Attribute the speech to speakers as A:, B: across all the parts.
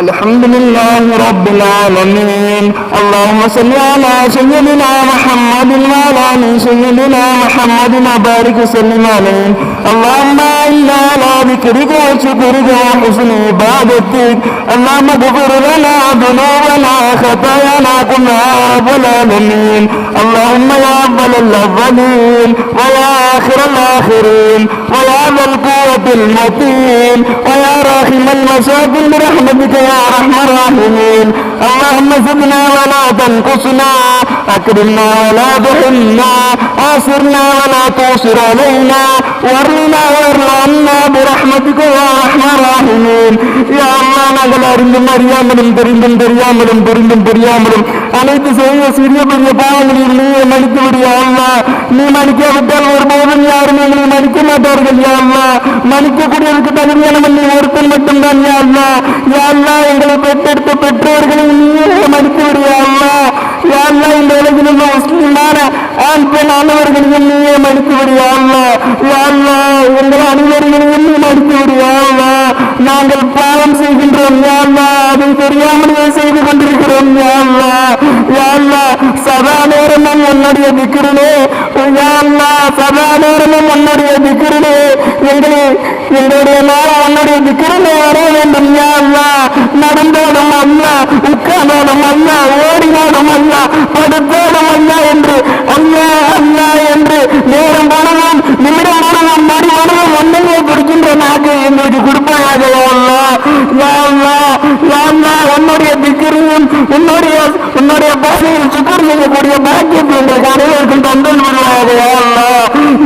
A: الحمد لله رب العالمين. اللهم صل على سيدنا محمد وعلى آل سيدنا محمد وبارك وسلم عليه. اللهم إنا على ذكرك وشكرك وحسن عبادتك. اللهم اغفر لنا ذنوبنا خطايانا كلها رب العالمين. اللهم يا اول الاولين ويا آخر الآخرين. المتين ويا راحم المساكين برحمتك يا أرحم الراحمين. اللهم زدنا ولا تنقصنا. أكرمنا ولا تحرمنا. آسرنا ولا تؤسر علينا. வரலனா வரலாம் அண்ணா புரஹ்மத்துக்கும் ரஹ்மான் நாங்கள் அறிந்தும் அறியாமலும் தெரிந்தும் தெரியாமலும் புரிந்தும் புரியாமலும் அனைத்து செய்ய சிறிய பெரிய பாவங்களில் நீ மன்னித்து விடியா அல்லா நீ மன்னிக்காவிட்டால் ஒருபோதும் யாரும் எங்களை மன்னிக்க மாட்டார்கள் யா அல்லா மன்னிக்கக்கூடியதுக்கு தகுதியானவன் நீ ஒருத்தன் மட்டும்தான் யா அல்லா யா எங்களை பெற்றெடுத்த பெற்றோர்களை நீ மன்னித்து விடியா அல்லா யா அல்லா இந்த உலகில் உள்ள முஸ்லிமான ஆண் அனைவர்களையும் நீயே மடித்து விடியா அல்லா எங்கள் அனைவர்களையும் நீ மடித்து விடியா நாங்கள் பாவம் செய்கின்றோம் யாழ்லா அதை தெரியாமலே செய்து கொண்டிருக்கிறோம் யாழ்லா யாழ்லா சதா நேரமும் உன்னுடைய திக்கிறனே யா சதா நேரமும் உன்னுடைய திக்கிறனே எங்களை எங்களுடைய நேரம் உன்னுடைய திக்கிறனே வர வேண்டும் யாழ்லா நடந்தோடும் அல்ல உட்கார்ந்தோடும் அல்ல ஓடினோடும் அல்ல படுத்தோடும் அல்ல என்று அல்லா அல்லா என்று நேரம் போனதும் நிமிடம் போனதும் மணி போனதும் ஒன்றுமே பிடிக்கின்ற நாக்கு எங்களுக்கு கொடுப்பாயாக யா அல்லா யா அல்லா யா அல்லா உன்னுடைய திக்கிரியும் உன்னுடைய உன்னுடைய பாதையில் சுக்கர் செய்யக்கூடிய பாக்கியத்தை எங்களுக்கு அனைவருக்கும் தந்தல் வருவாக யா அல்லா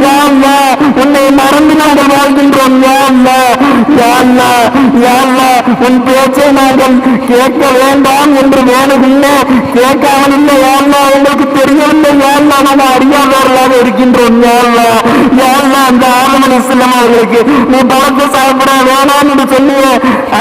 A: யா அல்லா உன்னை மறந்து நாங்கள் வாழ்கின்றோம் யா அல்லா யா அல்லா யா உன் பேச்சை நாங்கள் கேட்க வேண்டாம் என்று வேணுமில்லை. கேட்காமல் இல்லை யாழ்லா உங்களுக்கு தெரியவில்லை யாழ்லா நம்ம அறியாதவர்களாக இருக்கின்றோம். யாழ்லா யாழ்லா அந்த ஆலமன் இஸ்லாம் அவர்களுக்கு நீ பழத்தை சாப்பிட வேணாம் என்று சொல்லுவ.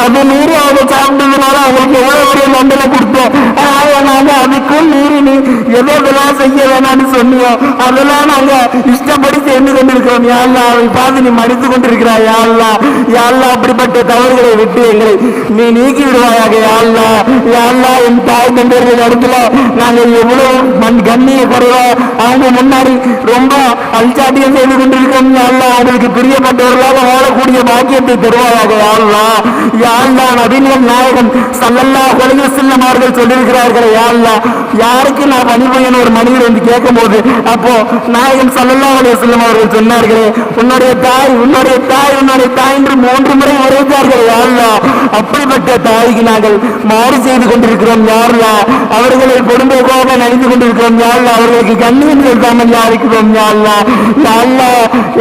A: அது மீறி அவங்க சாப்பிட்டதுனால அவங்களுக்கு எவ்வளவு பெரிய மண்டல கொடுத்தோம் ஆனா அதுக்கும் மீறி நீ எதோ இதெல்லாம் செய்ய வேணாம்னு சொல்லுவோம். அதெல்லாம் நாங்க இஷ்டப்படி சேர்ந்து கொண்டிருக்கிறோம். யாழ்லா அதை பார்த்து நீ மடித்து கொண்டிருக்கிறாய். யாழ்லா யாழ்லா அப்படிப்பட்ட தவறுகளை விட்டு எங்களை நீ நீக்கி விடுவாயாக யாழ்லா யாழ்லா என் தாய் தந்தையர்கள் இடத்துல நாங்கள் எவ்வளவு மண் கண்ணிய குறைவா அவங்க முன்னாடி ரொம்ப அல்சாட்டியம் செய்து கொண்டிருக்கோம் யாழ்லா அவங்களுக்கு பிரியப்பட்டவர்களாக வாழக்கூடிய பாக்கியத்தை தருவாயாக யாழ்லா யாழ்லா நவீனம் நாயகம் சல்லல்லா கொலைய செல்லும் அவர்கள் சொல்லியிருக்கிறார்கள் யாழ்லா யாருக்கு நான் பணிபுரியன் ஒரு மனிதர் என்று கேட்கும்போது அப்போ நாயகன் சல்லல்லா அலைய செல்லும் அவர்கள் சொன்னார்களே உன்னுடைய தாய் உன்னுடைய தாய் உன்னுடைய தாய் என்று மூன்று முறை உரைத்தார்கள் யாழ்லா அப்படிப்பட்ட தாய்க்கு நாங்கள் மாறு செய்து கொண்டிருக்கிறோம் யாருலா அவர்களை கொடுமைக்காக நினைத்து கொண்டிருக்கிறோம் யாருலா அவர்களுக்கு கண்ணியம் செலுத்தாமல் யாருக்கிறோம் யாருலா யாருலா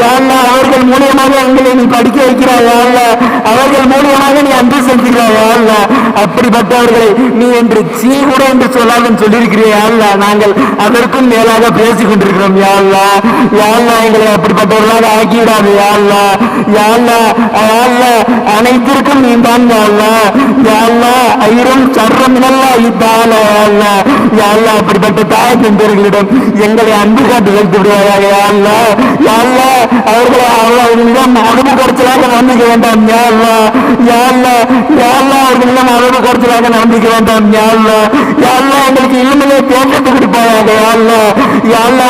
A: யாருலா அவர்கள் மூலியமாக எங்களை நீ படிக்க வைக்கிறாய் யாருலா அவர்கள் மூலியமாக நீ அன்பு செலுத்துகிறாய் யாருலா அப்படிப்பட்டவர்களை நீ என்று சீ கூட என்று சொல்லாமல் சொல்லியிருக்கிறீ யாருலா நாங்கள் அதற்கும் மேலாக பேசிக் கொண்டிருக்கிறோம் யாருலா யாருலா எங்களை அப்படிப்பட்டவர்களாக ஆக்கிவிடாது யாருலா யாருலா யாருலா அனைத்திற்கும் நீ தான் அப்படிப்பட்ட தாய் தந்தர்களிடம் எங்களை அன்பு காட்டி வைத்து விடுவாயாக அவர்களை அவர்களிடம் அனுபவ குறைச்சலாக நம்பிக்க வேண்டாம் அவர்களிடம் அனுபவ குறைச்சலாக நம்பிக்க வேண்டாம் எங்களுக்கு இளமையை தேர்ந்தெடுத்து கொடுப்பாயாக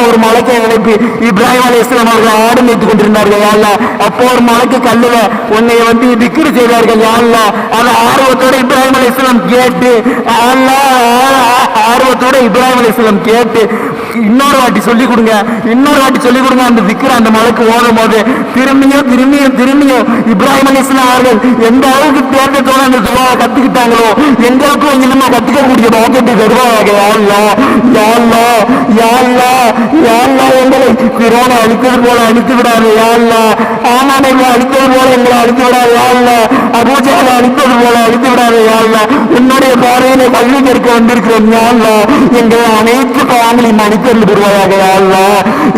A: ஒரு மலைக்கு எங்களுக்கு இப்ராஹிம் அலி இஸ்லாம் அவர்கள் ஆடு வைத்துக் கொண்டிருந்தார்கள் அப்போ ஒரு மலைக்கு கல்லுல உன்னை வந்து விக்கிரி செய்தார்கள் யாழ்லா அதை ஆர்வத்தோட இப்ராஹிம் அலி இஸ்லாம் கேட்டு அல்லா ஆர்வத்தோட இப்ராஹிம் அலிஸ்லம் கேட்டு இன்னொரு வாட்டி சொல்லி கொடுங்க இன்னொரு வாட்டி சொல்லி கொடுங்க அந்த விக்கிற அந்த மலைக்கு ஓடும் போது திரும்பியும் திரும்பியும் திரும்பியும் இப்ராஹிம் அலிஸ்லாம் அவர்கள் எந்த அளவுக்கு தேர்ந்தத்தோட அந்த துவாவை கத்துக்கிட்டாங்களோ எங்களுக்கும் இனிமே கத்துக்கக்கூடிய பாக்கெட்டு தருவாங்க யாழ்லா யாழ்லா யாழ்லா யாழ்லா எங்களை பிறோனை அழித்தது போல அழித்து விடாது யாழ்லா எங்களை அழித்தது போல எங்களை அழித்து விடாது யாழ்லா அபூஜாவை அழித்தது போல அழித்து விடாது யாழ்லா உன்னுடைய பார்வையில கல்வி கற்க வந்திருக்கிறோம் யாழ்லா அல்லா எங்கள் அனைத்து பாவங்களையும் மன்னித்தருள் புரிவாயாக யாழ்லா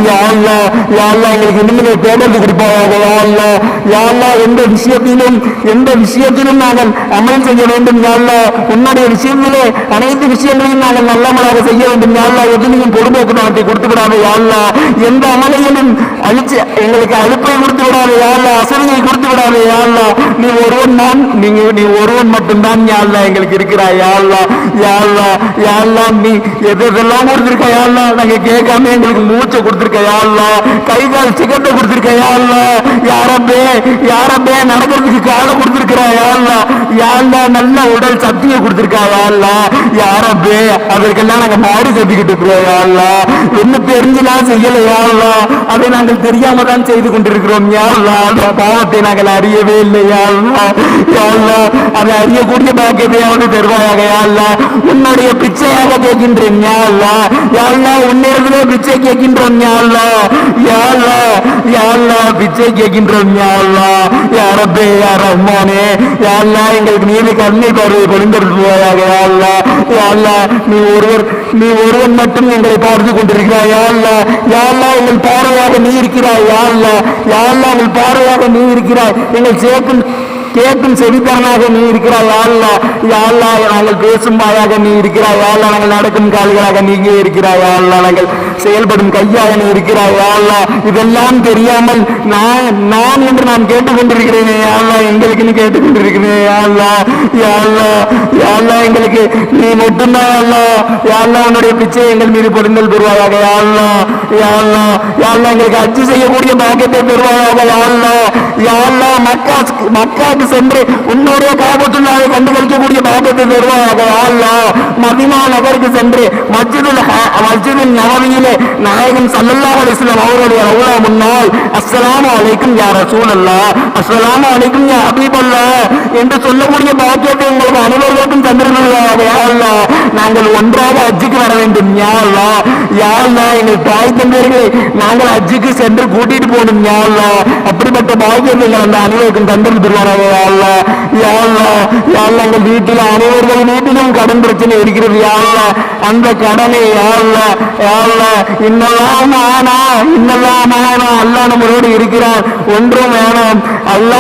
A: யாழ்லா யாழ்லா யா எங்களுக்கு இனிமேல் தேடல் கொடுப்பாயாக யாழ்லா யாழ்லா எந்த விஷயத்திலும் எந்த விஷயத்திலும் நாங்கள் அமல் செய்ய வேண்டும் யாழ்லா உன்னுடைய விஷயங்களே அனைத்து விஷயங்களையும் நாங்கள் நல்லமலாக செய்ய வேண்டும் யாழ்லா எதுலையும் பொறுப்போக்கு நாட்டை கொடுத்து விடாத யாழ்லா எந்த அமலையிலும் அழிச்சு எங்களுக்கு அழுப்பை கொடுத்து விடாத யா அல்லா அசதியை கொடுத்து விடாத யாழ்லா நீ ஒருவன் தான் நீங்க நீ ஒருவன் மட்டும்தான் யாழ்லா எங்களுக்கு இருக்கிறாய் யா யாழ்லா யா அல்லா நீ எது எதெல்லாம் கொடுத்திருக்க யா நாங்க கேட்காம எங்களுக்கு மூச்சை கொடுத்திருக்க யா கை கால் சிக்கத்தை கொடுத்திருக்க யா அல்லா யாரப்பே யாரப்பே நடக்கிறதுக்கு காலை கொடுத்திருக்கிற யா யாழ்லா நல்ல உடல் சக்தியை கொடுத்திருக்கா யாழ்லா? யாரப்பே அதற்கெல்லாம் நாங்க மாடு செஞ்சுக்கிட்டு இருக்கிறோம் யா என்ன தெரிஞ்சுலாம் செய்யல யா அதை நாங்கள் தெரியாம தான் செய்து கொண்டிருக்கிறோம் யா அந்த பாவத்தை நாங்கள் அறியவே இல்லை யாழ்லா. யாழ்லா அதை அறியக்கூடிய பாக்கியத்தையாவது தருவாயாக யா உன்னுடைய பிச்சையாக கேட்கின்றேன் யா யாழ்லா யா உன்னிடத்திலே பிச்சை கேட்கின்றோம் யா யாழ்லா யா யா பிச்சை கேட்கின்றோம் யாழ்லா. யாரப்பே யா ரஹ்மானே யா எங்களுக்கு நீதி கண்ணை பார்வை பொழிந்தருள்வாயாக அல்லா அல்லா நீ ஒருவர் நீ ஒருவன் மட்டும் எங்களை பார்த்து கொண்டிருக்கிறாய் யா அல்லா யா அல்லா எங்கள் பார்வையாக நீ இருக்கிறாய் யாழ்லா யாழ்லா உங்கள் பார்வையாக நீ இருக்கிறாய் எங்கள் சேர்க்கும் கேட்கும் செவிக்காரனாக நீ இருக்கிறாய் யாழ்லா யாழ்லா நாங்கள் பேசும் வாயாக நீ இருக்கிறாய் யாழ்லா நாங்கள் நடக்கும் கால்களாக நீங்க இருக்கிறாய் யாழ்லா நாங்கள் செயல்படும் கையாக நீ இருக்கிறாய் யாழ்லா. இதெல்லாம் தெரியாமல் நான் நான் என்று நான் கேட்டுக்கொண்டிருக்கிறேனே யாழ்லா. எங்களுக்கு நீ கேட்டுக்கொண்டிருக்கிறேன் யாழ்லா. யாழ்லா. யாழ்லா எங்களுக்கு நீ மட்டும்தான் யாழ்லா. யாழ்லா உன்னுடைய பிச்சை எங்கள் மீது பொருந்தல் பெறுவாயாக யாழ்லா. யாழ்லா. யாழ்லா எங்களுக்கு அச்சு செய்யக்கூடிய பாக்கியத்தை பெறுவாயாக யாழ்லா. யாழ்லா மக்கா மக்காவுக்கு சென்று உன்னுடைய காபத்துள்ளாவை கண்டுகளிக்கக்கூடிய பாக்கியத்தை பெறுவாயாக யாழ்லா. மதிமா நகருக்கு சென்று மஸ்ஜிதுல் ஹ- மஸ்ஜிதுல் நாயகன் சல்லல்லாஹு அலைஹி அவருடைய அவ்வளோ முன்னால் அஸ்லாம் அலைக்கும் யா ரசூலல்லாஹ் அஸ்லாம் அலைக்கும் யா ஹபீபல்லாஹ் என்று சொல்லக்கூடிய பாக்கியத்தை உங்களுக்கு அனைவருக்கும் தந்திருந்ததாக யா நாங்கள் ஒன்றாக அஜிக்கு வர வேண்டும். யா யாழ்லா எங்கள் தாய் தந்தையர்களை நாங்கள் அஜிக்கு சென்று கூட்டிட்டு போகணும். யா அப்படிப்பட்ட பாக்கியத்தை அந்த அனைவருக்கும் தந்திருந்து தருவாராக யாழ்லா யாழ்லா எங்கள் வீட்டில் அனைவர்கள் வீட்டிலும் கடன் பிரச்சனை இருக்கிறது. யாழ்லா அந்த கடனை யாழ்லா யாழ்லா இன்னெல்லாம் ஆனா இன்னெல்லாம் ஆனா அல்லா நம்மளோடு இருக்கிறான் ஒன்றும் வேணாம். அல்லா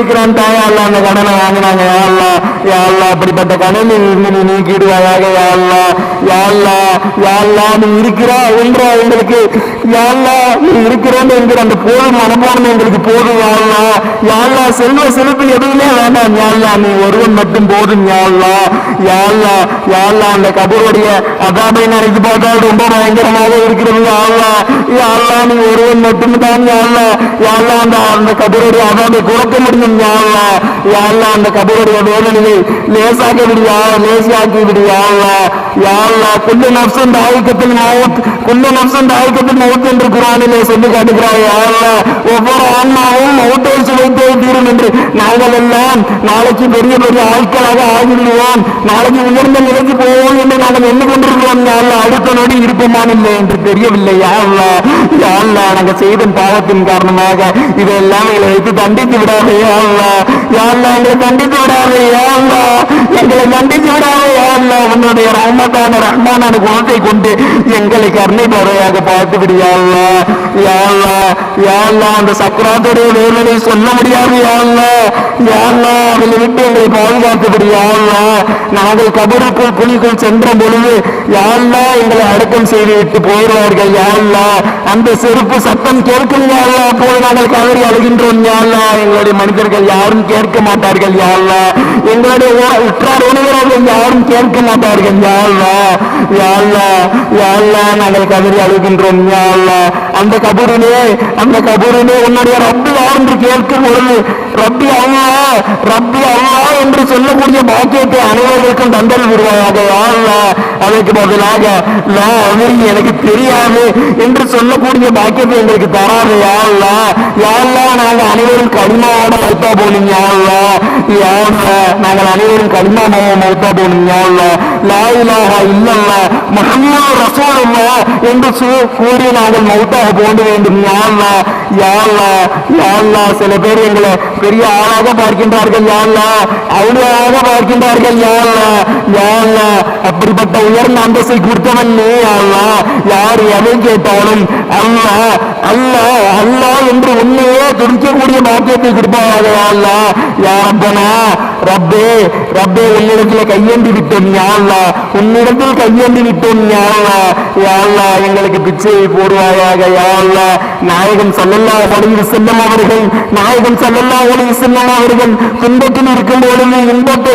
A: இருக்கிறான் தாயா அல்லாஹ் அந்த கடனை வாங்கினாங்க. யாழ்லா யாழ்லா அப்படிப்பட்ட கடனை இருந்து நீ நீக்கிடுவாயாக யாழ்லா யாழ்லா யாழ்லா நீ இருக்கிறா என்ற எங்களுக்கு யாழ்லா நீ இருக்கிறோன்னு என்கிற அந்த போதும் மனப்பான்மை எங்களுக்கு போதும் யாழ்லா யாழ்லா செல்வ செழிப்பு எதுவுமே வேண்டாம் யாழ்லா நீ ஒருவன் மட்டும் போதும் யாழ்லா யாழ்லா யாழ்லா அந்த கபருடைய அதாபை நினைத்து பார்த்தால் ரொம்ப பயங்கரமாக இருக்கிறது யாழ்லா யாழ்லா நீ ஒருவன் மட்டும் தான் யாழ்லா யாழ்லா அந்த அந்த கபருடைய அதாபை குறைக்க முடியும் யாழ்லா யாழ்லா அந்த கபருடைய வேதனையை லேசாக்கி விடியா யா லேசியாக்கி விடு யாழ்லா அல்லாஹ் குல்லு நப்சும் தாய்க்கத்தில் மவுத் குல்லு நப்சும் தாய்க்கத்தில் மவுத் என்று குரானிலே சொல்லி காட்டுகிறாய் யா ஒவ்வொரு ஆன்மாவும் மவுத்தை சுவைத்தே தீரும் என்று நாங்கள் எல்லாம் நாளைக்கு பெரிய பெரிய ஆட்களாக ஆகிவிடுவோம் நாளைக்கு உயர்ந்த நிலைக்கு போவோம் என்று நாங்கள் எண்ணிக்கொண்டிருக்கிறோம் யா அல்லாஹ் அடுத்த நொடி இருப்போமானில்லை என்று தெரியவில்லை யா அல்லாஹ் யா அல்லாஹ் நாங்கள் செய்த பாவத்தின் காரணமாக இதெல்லாம் எங்களை வைத்து தண்டித்து விடாதே யா அல்லாஹ் யா எங்களை தண்டித்து விடாதே யா அல்லாஹ் எங்களை தண்டித்து விடாதே யா அல்லாஹ் உன்னுடைய ரஹ்மத்தான ரஹ்மானான குணத்தை கொண்டு எங்களை கருணை பறவையாக பார்த்து விடு யாழ்ல யாழ்லா அந்த சக்கராத்துடைய வேதனை சொல்ல முடியாது யாழ்லா யாழ்லா யா விட்டு எங்களை பாதுகாத்து யாழ்லா நாங்கள் கபருக்குள் குழிக்குள் சென்ற பொழுது யாழ்லா எங்களை அடக்கம் செய்து விட்டு போயிடுவார்கள் யாழ்லா அந்த செருப்பு சத்தம் கேட்கும் யா அல்லாஹ் நாங்கள் கவரி அழுகின்றோம் யாழ்லா எங்களுடைய மனிதர்கள் யாரும் கேட்க மாட்டார்கள் யாழ்லா எங்களுடைய உற்றார் உணவர்கள் யாரும் கேட்க மாட்டார்கள் யாழ்லா யாழ்லா யாழ்லா நாங்கள் கதறி அழுகின்றோம் யாழ்லா அந்த கபரிலே அந்த கபூரிலே உன்னுடைய ரப்பு என்று கேட்கும் பொழுது ரப்பி அல்லா ரப்பி அல்லா என்று சொல்லக்கூடிய பாக்கியத்தை அனைவருக்கும் தந்தல் விடுவாயாக யா அதற்கு பதிலாக லா அமரி எனக்கு தெரியாது என்று சொல்லக்கூடிய பாக்கியத்தை எங்களுக்கு தராது. யாழ்லா யாழ்லா நாங்கள் அனைவரும் கடிமாவோட வைத்தா போனீங்க யாழ்லா அல்லாஹ் யா அல்லாஹ் நாங்கள் அனைவரும் கடிமா மௌத்தா போகணும் யா அல்லாஹ் லா இலாஹ இல்லல்லாஹ் முஹம்மது ரசூலுல்லாஹ் என்று சு- கூறி நாங்கள் மௌத்தாக போண்டு வேண்டும் யா அல்லாஹ் யா சில பேர் எங்களை பெரிய ஆளாக பார்க்கின்றார்கள் யா அல்லாஹ் அவுளியாக பார்க்கின்றார்கள் யா அல்லாஹ் யா அப்படிப்பட்ட உயர்ந்த அந்தஸ்தை கொடுத்தவன் நீ யா யார் எதை கேட்டாலும் அல்லா அல்லா அல்லா என்று உண்மையே துடிக்கக்கூடிய பாக்கியத்தை கொடுப்பாங்க யா அல்லாஹ் யா ரப்பே ரப்பே உன்னிடத்தில் கையேந்தி விட்டோம் யா உன்னிடத்தில் கையேந்தி விட்டோம் யா யாழ்லா யா எங்களுக்கு பிச்சையை போடுவாயாக யா நாயகன் சல்லல்லா ஸல்லல்லாஹு செல்லும் அவர்கள் நாயகன் சல்லல்லா ஒளியில் செல்லும் அவர்கள் துன்பத்தில் இருக்கும் பொழுது இன்பத்தை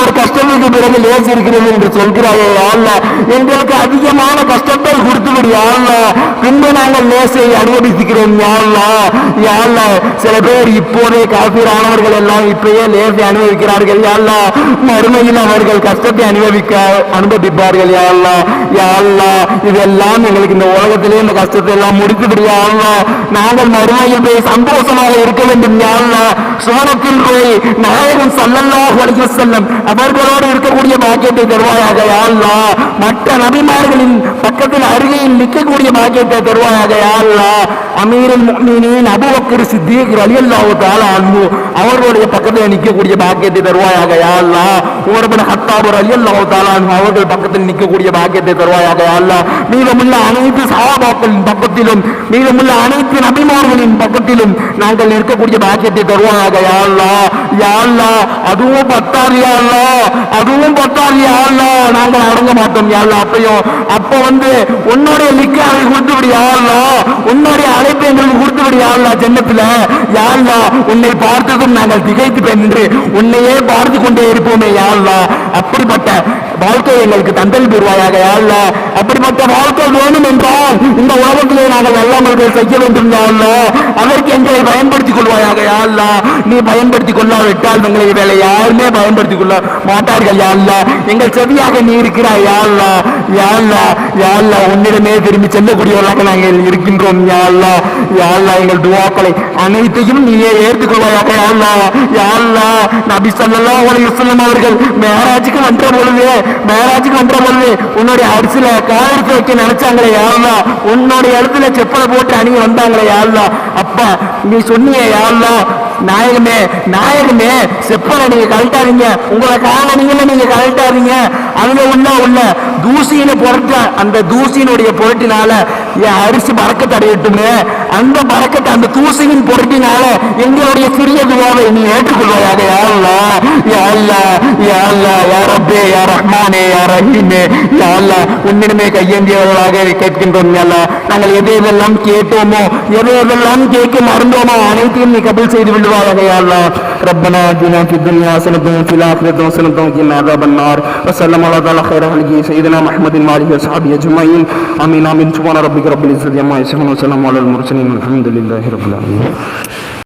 A: ஒரு கஷ்டத்துக்கு பிறகு லேசி இருக்கிறது என்று சொல்கிறாயே யா எங்களுக்கு அதிகமான கஷ்டத்தை கொடுத்து விடு பின்பு நாங்கள் லேசை அனுபவிக்கிறோம் யா அல்லாஹ் சில பேர் இப்போதே காப்பீரானவர்கள் எல்லாம் இப்பயே லேசை அனுபவிக்கிறார்கள் யா மறுமையில் அவர்கள் கஷ்டத்தை அனுபவிக்க அனுபவிப்பார்கள் யாழ்லா யாழ்லா யா இதெல்லாம் எங்களுக்கு இந்த உலகத்திலே இந்த கஷ்டத்தை எல்லாம் முடித்து நாங்கள் மறுமையில் போய் சந்தோஷமாக இருக்க வேண்டும் யா அல்லாஹ் சோனத்தில் போய் நாயகன் சல்லல்லாஹ் அலைஹி செல்லும் அவர்களோடு இருக்கக்கூடிய பாக்கியத்தை தருவாயாக யாழ்லா மற்ற நபிமார்களின் பக்கத்தில் அருகையில் நிற்கக்கூடிய பாக்கியத்தை தருவாயாக யாழ்லா அமீரில் மீனின் முஃமினீன் சித்திக் ரலியல்லாஹு தஆலா அவர்களுடைய பக்கத்தில் நிற்கக்கூடிய பாக்கியத்தை தருவாயாக யாழ்லா அல்லாஹ். உமர் இப்னு ஹத்தாப் ரலியல்லாஹு அவர்கள் பக்கத்தில் நிற்கக்கூடிய பாக்கியத்தை தருவாயாக யாழ்லா மீதமுள்ள அனைத்து சாபாக்களின் பக்கத்திலும் மீதமுள்ள அனைத்து நபிமார்களின் பக்கத்திலும் நாங்கள் நிற்கக்கூடிய பாக்கியத்தை தருவாயாக யா அல்லாஹ் அதுவும் பத்தாது யா அதுவும் பத்தாது யா நாங்கள் அடங்க மாட்டோம் யா அப்பையும் அப்ப வந்து உன்னுடைய நிக்காவை கொடுத்து விடு யா உன்னுடைய அழைப்பை எங்களுக்கு கொடுத்து விடு யா உன்னை பார்த்ததும் நாங்கள் திகைத்து பென்று உன்னையே பார்த்து கொண்டே இருப்போமே யாழ்லா அப்படிப்பட்ட வாழ்க்கை எங்களுக்கு தந்தல் பெறுவாயாக அல்ல அப்படிப்பட்ட வாழ்க்கை வேணும் என்றால் இந்த உலகத்திலே நாங்கள் நல்லவர்கள் செய்ய வேண்டும் யா அதற்கு எங்களை பயன்படுத்திக் கொள்வாயாக அல்ல நீ பயன்படுத்திக் கொள்ளாவிட்டால் எங்களை வேலை யாருமே பயன்படுத்திக் கொள்ள மாட்டார்கள் யா எங்கள் செவியாக நீ இருக்கிறாய் யாழ்லா யாழ்லா யாழ்லா உன்னிடமே திரும்பி செல்லக்கூடியவர்களாக நாங்கள் இருக்கின்றோம் யாழ்லா யாழ்லா எங்கள் துவாக்களை அனைத்தையும் நீயே ஏற்றுக்கொள்வாயாக யாழ்லா யாழ்லா நபி சொல்லலா உலக சொல்லும் அவர்கள் மேராஜுக்கு வந்த பொழுது மேராஜுக்கு வந்த பொழுது உன்னுடைய அரிசில காலெடுத்து வைக்க நினைச்சாங்களே யாழ்லா உன்னுடைய இடத்துல செப்பலை போட்டு அணிய வந்தாங்களே யாழ்லா அப்பா நீ சொன்னிய யாழ்லா நாயகமே நாயகமே செப்பலை நீங்க கழட்டாதீங்க. உங்களை காலணியில நீங்க கழட்டாதீங்க. அதுல உள்ள உள்ள தூசின்னு புரட்ட அந்த தூசியினுடைய புரட்டினால என் அரிசி மறக்க தடையட்டுமே. அந்த பறக்கத்தை அந்த தூசியின் பொருட்டினால எங்களுடைய சிறிய துவாவை நீ ஏற்றுக்கொள்வாயாக யா அல்லாஹ் யா அல்லாஹ் யா அல்லாஹ் யா ரப்பே யா ரஹ்மானே யா ரஹீமே யா அல்லாஹ் உன்னிடமே கையேந்தியவர்களாக கேட்கின்றோம் யா அல்லாஹ் நாங்கள் எது எதெல்லாம் கேட்டோமோ எது எதெல்லாம் கேட்க மறந்தோமோ அனைத்தையும் நீ கபல் செய்து விடுவாயாக யா அல்லாஹ் ربنا آتنا في الدنيا حسنة وفي الآخرة حسنة وقنا عذاب النار وسلم على تعالى خير خلقه سيدنا محمد وآله وصحبه أجمعين آمين آمين سبحان ربك رب العزة عما يصفون وسلام على المرسلين الحمد لله رب العالمين